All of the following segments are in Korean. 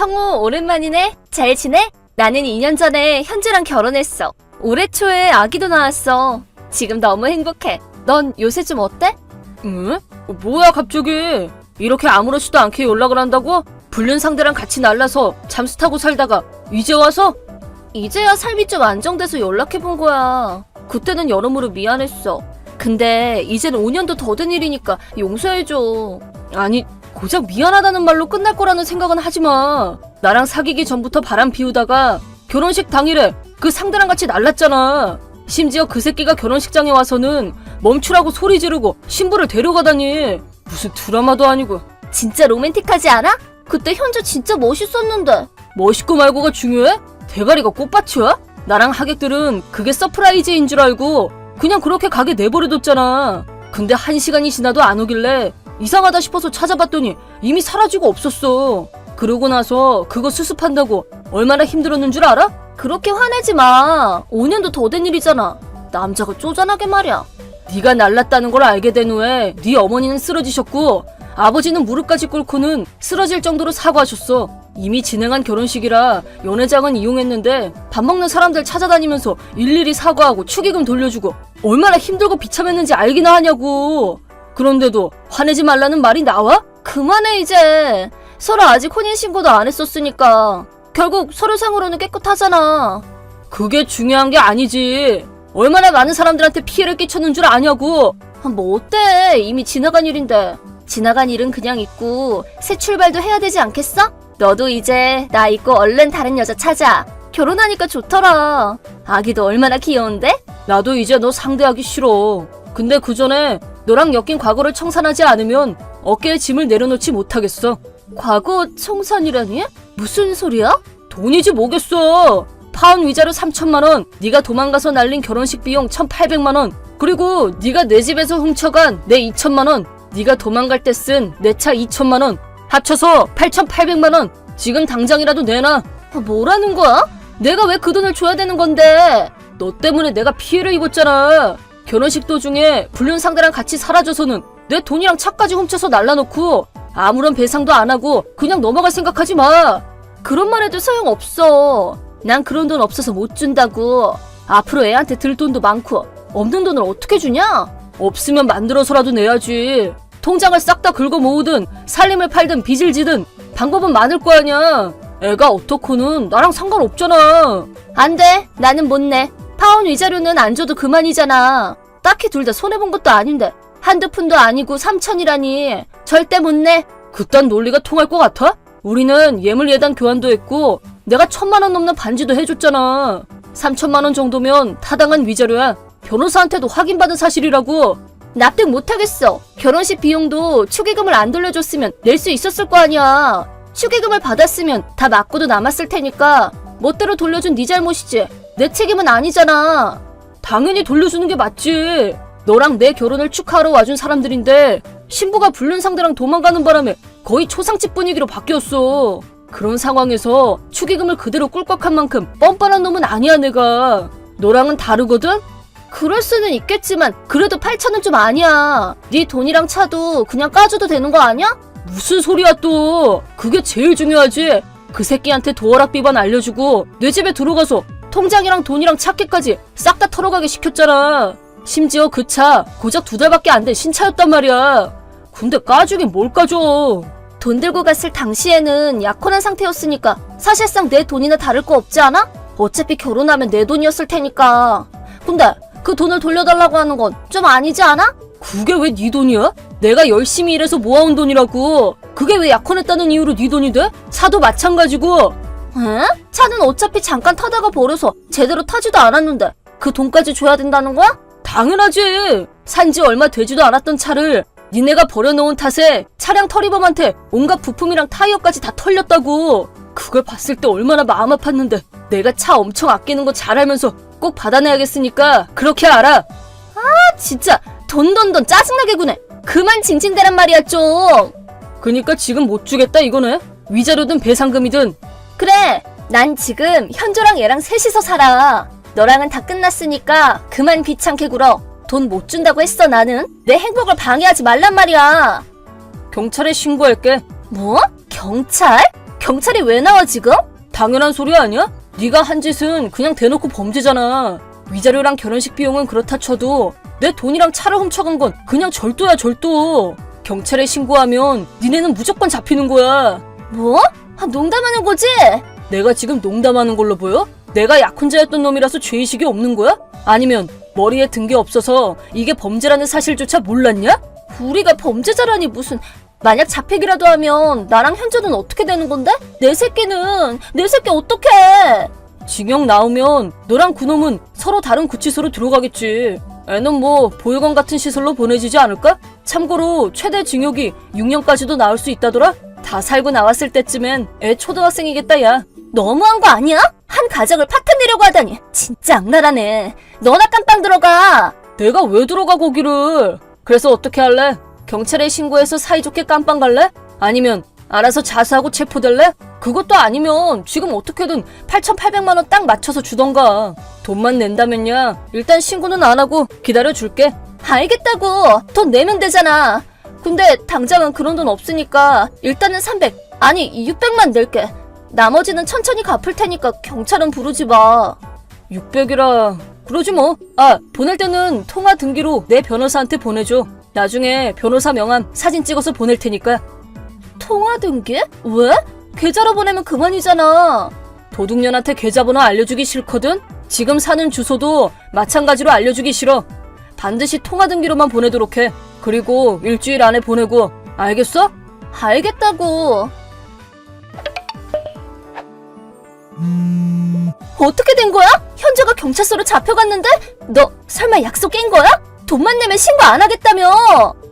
성우 오랜만이네. 잘 지내? 나는 2년 전에 현주랑 결혼했어. 올해 초에 아기도 낳았어. 지금 너무 행복해. 넌 요새 좀 어때? 응? 뭐야 갑자기 이렇게 아무렇지도 않게 연락을 한다고? 불륜 상대랑 같이 날라서 잠수 타고 살다가 이제 와서? 이제야 삶이 좀 안정돼서 연락해본 거야. 그때는 여러모로 미안했어. 근데 이젠 5년도 더 된 일이니까 용서해줘. 아니 고작 미안하다는 말로 끝날 거라는 생각은 하지 마 나랑 사귀기 전부터 바람 피우다가 결혼식 당일에 그 상대랑 같이 날랐잖아 심지어 그 새끼가 결혼식장에 와서는 멈추라고 소리 지르고 신부를 데려가다니 무슨 드라마도 아니고 진짜 로맨틱하지 않아? 그때 현주 진짜 멋있었는데. 멋있고 말고가 중요해? 대가리가 꽃밭이야? 나랑 하객들은 그게 서프라이즈인 줄 알고 그냥 그렇게 가게 내버려뒀잖아. 근데 한 시간이 지나도 안 오길래 이상하다 싶어서 찾아봤더니 이미 사라지고 없었어. 그러고 나서 그거 수습한다고 얼마나 힘들었는 줄 알아? 그렇게 화내지 마. 5년도 더 된 일이잖아. 남자가 쪼잔하게 말이야. 네가 날랐다는 걸 알게 된 후에 네 어머니는 쓰러지셨고 아버지는 무릎까지 꿇고는 쓰러질 정도로 사과하셨어. 이미 진행한 결혼식이라 연회장은 이용했는데 밥 먹는 사람들 찾아다니면서 일일이 사과하고 축의금 돌려주고 얼마나 힘들고 비참했는지 알기나 하냐고. 그런데도 화내지 말라는 말이 나와? 그만해 이제. 서로 아직 혼인 신고도 안 했었으니까. 결국 서류 상으로는 깨끗하잖아. 그게 중요한 게 아니지. 얼마나 많은 사람들한테 피해를 끼쳤는 줄 아냐고. 아, 뭐 어때? 이미 지나간 일인데. 지나간 일은 그냥 있고 새 출발도 해야 되지 않겠어? 너도 이제 나 잊고 얼른 다른 여자 찾아. 결혼하니까 좋더라. 아기도 얼마나 귀여운데? 나도 이제 너 상대하기 싫어. 근데 그 전에 너랑 엮인 과거를 청산하지 않으면 어깨에 짐을 내려놓지 못하겠어. 과거 청산이라니? 무슨 소리야? 돈이지 뭐겠어. 파운 위자료 3천만 원, 네가 도망가서 날린 결혼식 비용 1,800만 원, 그리고 네가 내 집에서 훔쳐간 내 2천만 원, 네가 도망갈 때 쓴 내 차 2천만 원, 합쳐서 8,800만 원. 지금 당장이라도 내놔. 아, 뭐라는 거야? 내가 왜 그 돈을 줘야 되는 건데? 너 때문에 내가 피해를 입었잖아. 결혼식 도중에 불륜 상대랑 같이 사라져서는 내 돈이랑 차까지 훔쳐서 날라놓고 아무런 배상도 안 하고 그냥 넘어갈 생각하지 마. 그런 말 해도 소용없어. 난 그런 돈 없어서 못 준다고. 앞으로 애한테 들 돈도 많고 없는 돈을 어떻게 주냐? 없으면 만들어서라도 내야지. 통장을 싹 다 긁어 모으든 살림을 팔든 빚을 지든 방법은 많을 거 아니야. 애가 어떻고는 나랑 상관없잖아. 안 돼. 나는 못 내. 파운 위자료는 안 줘도 그만이잖아. 딱히 둘 다 손해본 것도 아닌데. 한두 푼도 아니고 3천이라니. 절대 못 내. 그딴 논리가 통할 것 같아? 우리는 예물 예단 교환도 했고 내가 천만 원 넘는 반지도 해줬잖아. 3천만 원 정도면 타당한 위자료야. 변호사한테도 확인받은 사실이라고. 납득 못 하겠어. 결혼식 비용도 축의금을 안 돌려줬으면 낼 수 있었을 거 아니야. 축의금을 받았으면 다 맞고도 남았을 테니까 멋대로 돌려준 네 잘못이지. 내 책임은 아니잖아. 당연히 돌려주는 게 맞지. 너랑 내 결혼을 축하하러 와준 사람들인데 신부가 불륜 상대랑 도망가는 바람에 거의 초상집 분위기로 바뀌었어. 그런 상황에서 축의금을 그대로 꿀꺽한 만큼 뻔뻔한 놈은 아니야 내가. 너랑은 다르거든? 그럴 수는 있겠지만 그래도 8천은 좀 아니야. 네 돈이랑 차도 그냥 까줘도 되는 거 아니야? 무슨 소리야 또. 그게 제일 중요하지. 그 새끼한테 도어락 비번 알려주고 내 집에 들어가서 통장이랑 돈이랑 차키까지 싹 다 털어가게 시켰잖아. 심지어 그 차 고작 두 달밖에 안 된 신차였단 말이야. 근데 까주긴 뭘 까줘. 돈 들고 갔을 당시에는 약혼한 상태였으니까 사실상 내 돈이나 다를 거 없지 않아? 어차피 결혼하면 내 돈이었을 테니까. 근데 그 돈을 돌려달라고 하는 건 좀 아니지 않아? 그게 왜 네 돈이야? 내가 열심히 일해서 모아온 돈이라고. 그게 왜 약혼했다는 이유로 네 돈이 돼? 차도 마찬가지고. 에? 차는 어차피 잠깐 타다가 버려서 제대로 타지도 않았는데 그 돈까지 줘야 된다는 거야? 당연하지. 산지 얼마 되지도 않았던 차를 니네가 버려놓은 탓에 차량 터리범한테 온갖 부품이랑 타이어까지 다 털렸다고. 그걸 봤을 때 얼마나 마음 아팠는데 내가 차 엄청 아끼는 거 잘 알면서 꼭 받아내야겠으니까 그렇게 알아. 아, 진짜 돈돈돈 짜증나게 구네. 그만 징징대란 말이야 좀. 그니까 지금 못 주겠다 이거네. 위자료든 배상금이든 그래, 난 지금 현조랑 얘랑 셋이서 살아. 너랑은 다 끝났으니까 그만 귀찮게 굴어. 돈 못 준다고 했어 나는. 내 행복을 방해하지 말란 말이야. 경찰에 신고할게. 뭐? 경찰? 경찰이 왜 나와 지금? 당연한 소리 아니야? 네가 한 짓은 그냥 대놓고 범죄잖아. 위자료랑 결혼식 비용은 그렇다 쳐도 내 돈이랑 차를 훔쳐간 건 그냥 절도야 절도. 경찰에 신고하면 니네는 무조건 잡히는 거야. 뭐? 아, 농담하는 거지? 내가 지금 농담하는 걸로 보여? 내가 약혼자였던 놈이라서 죄의식이 없는 거야? 아니면 머리에 든 게 없어서 이게 범죄라는 사실조차 몰랐냐? 우리가 범죄자라니 무슨 만약 잡히기라도 하면 나랑 현주는 어떻게 되는 건데? 내 새끼는 내 새끼 어떡해? 징역 나오면 너랑 그놈은 서로 다른 구치소로 들어가겠지. 애는 뭐 보육원 같은 시설로 보내지지 않을까? 참고로 최대 징역이 6년까지도 나올 수 있다더라? 다 살고 나왔을 때쯤엔 애 초등학생이겠다 야. 너무한 거 아니야? 한 가정을 파탄내려고 하다니 진짜 악랄하네. 너나 깜빵 들어가. 내가 왜 들어가 거기를? 그래서 어떻게 할래? 경찰에 신고해서 사이좋게 깜빵 갈래? 아니면 알아서 자수하고 체포될래? 그것도 아니면 지금 어떻게든 8,800만 원 딱 맞춰서 주던가. 돈만 낸다면야 일단 신고는 안 하고 기다려 줄게. 알겠다고. 돈 내면 되잖아. 근데 당장은 그런 돈 없으니까 일단은 300 아니 600만 낼게. 나머지는 천천히 갚을 테니까 경찰은 부르지 마. 600이라 그러지 뭐. 아 보낼 때는 통화 등기로 내 변호사한테 보내줘. 나중에 변호사 명함 사진 찍어서 보낼 테니까. 통화 등기? 왜? 계좌로 보내면 그만이잖아. 도둑년한테 계좌번호 알려주기 싫거든? 지금 사는 주소도 마찬가지로 알려주기 싫어. 반드시 통화 등기로만 보내도록 해. 그리고 일주일 안에 보내고. 알겠어? 알겠다고. 어떻게 된 거야? 현주가 경찰서로 잡혀갔는데? 너 설마 약속 깬 거야? 돈만 내면 신고 안 하겠다며?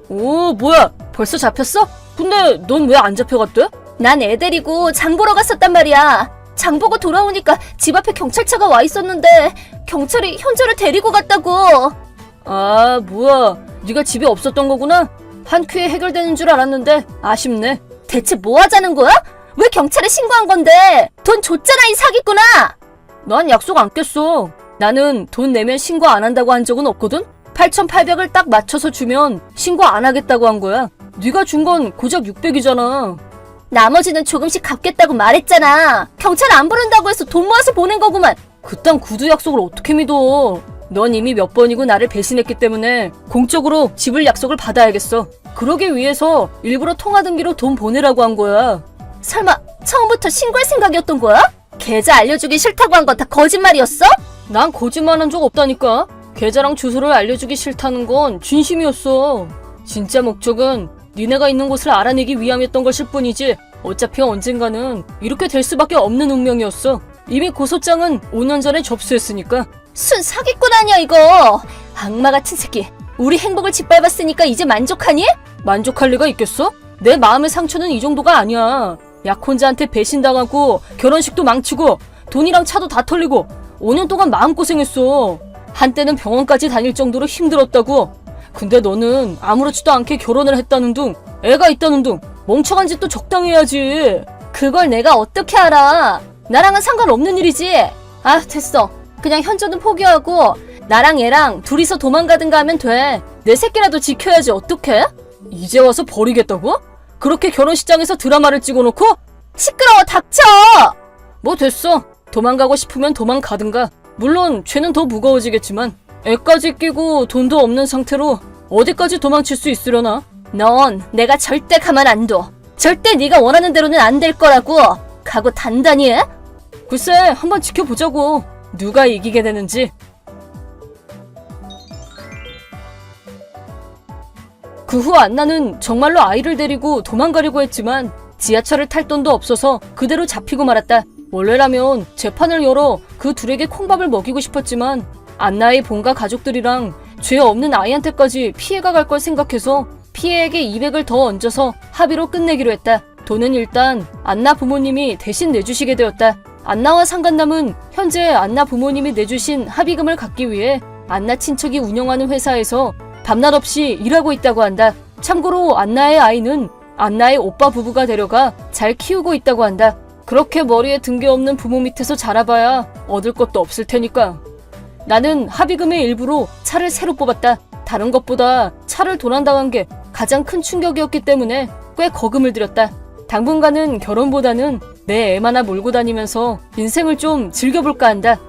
오, 뭐야? 벌써 잡혔어? 근데 넌 왜 안 잡혀갔대? 난 애 데리고 장 보러 갔었단 말이야. 장 보고 돌아오니까 집 앞에 경찰차가 와 있었는데 경찰이 현주를 데리고 갔다고. 아, 뭐야. 네가 집에 없었던 거구나? 한 큐에 해결되는 줄 알았는데 아쉽네. 대체 뭐 하자는 거야? 왜 경찰에 신고한 건데? 돈 줬잖아 이 사기꾼아. 난 약속 안 깼어. 나는 돈 내면 신고 안 한다고 한 적은 없거든? 8,800을 딱 맞춰서 주면 신고 안 하겠다고 한 거야. 네가 준 건 고작 600이잖아. 나머지는 조금씩 갚겠다고 말했잖아. 경찰 안 부른다고 해서 돈 모아서 보낸 거구만. 그딴 구두 약속을 어떻게 믿어? 넌 이미 몇 번이고 나를 배신했기 때문에 공적으로 집을 약속을 받아야겠어. 그러기 위해서 일부러 통화 등기로 돈 보내라고 한 거야. 설마 처음부터 신고할 생각이었던 거야? 계좌 알려주기 싫다고 한 건 다 거짓말이었어? 난 거짓말한 적 없다니까. 계좌랑 주소를 알려주기 싫다는 건 진심이었어. 진짜 목적은 니네가 있는 곳을 알아내기 위함이었던 것일 뿐이지. 어차피 언젠가는 이렇게 될 수밖에 없는 운명이었어. 이미 고소장은 5년 전에 접수했으니까. 순 사기꾼 아니야 이거. 악마 같은 새끼. 우리 행복을 짓밟았으니까 이제 만족하니? 만족할 리가 있겠어? 내 마음의 상처는 이 정도가 아니야. 약혼자한테 배신당하고 결혼식도 망치고 돈이랑 차도 다 털리고 5년 동안 마음고생했어. 한때는 병원까지 다닐 정도로 힘들었다고. 근데 너는 아무렇지도 않게 결혼을 했다는 둥, 애가 있다는 둥, 멍청한 짓도 적당히 해야지. 그걸 내가 어떻게 알아? 나랑은 상관없는 일이지. 아 됐어. 그냥 현주는 포기하고 나랑 얘랑 둘이서 도망가든가 하면 돼. 내 새끼라도 지켜야지 어떡해? 이제 와서 버리겠다고? 그렇게 결혼식장에서 드라마를 찍어놓고? 시끄러워 닥쳐! 뭐 됐어. 도망가고 싶으면 도망가든가. 물론 죄는 더 무거워지겠지만 애까지 끼고 돈도 없는 상태로 어디까지 도망칠 수 있으려나? 넌 내가 절대 가만 안 둬. 절대 네가 원하는 대로는 안 될 거라고. 각오 단단히 해? 글쎄 한번 지켜보자고. 누가 이기게 되는지. 그 후 안나는 정말로 아이를 데리고 도망가려고 했지만 지하철을 탈 돈도 없어서 그대로 잡히고 말았다. 원래라면 재판을 열어 그 둘에게 콩밥을 먹이고 싶었지만 안나의 본가 가족들이랑 죄 없는 아이한테까지 피해가 갈 걸 생각해서 피해에게 200을 더 얹어서 합의로 끝내기로 했다. 돈은 일단 안나 부모님이 대신 내주시게 되었다. 안나와 상간남은 현재 안나 부모님이 내주신 합의금을 갚기 위해 안나 친척이 운영하는 회사에서 밤낮 없이 일하고 있다고 한다. 참고로 안나의 아이는 안나의 오빠 부부가 데려가 잘 키우고 있다고 한다. 그렇게 머리에 든게 없는 부모 밑에서 자라봐야 얻을 것도 없을 테니까. 나는 합의금의 일부로 차를 새로 뽑았다. 다른 것보다 차를 도난당한 게 가장 큰 충격이었기 때문에 꽤 거금을 들였다. 당분간은 결혼보다는 내 애만 하나 몰고 다니면서 인생을 좀 즐겨볼까 한다.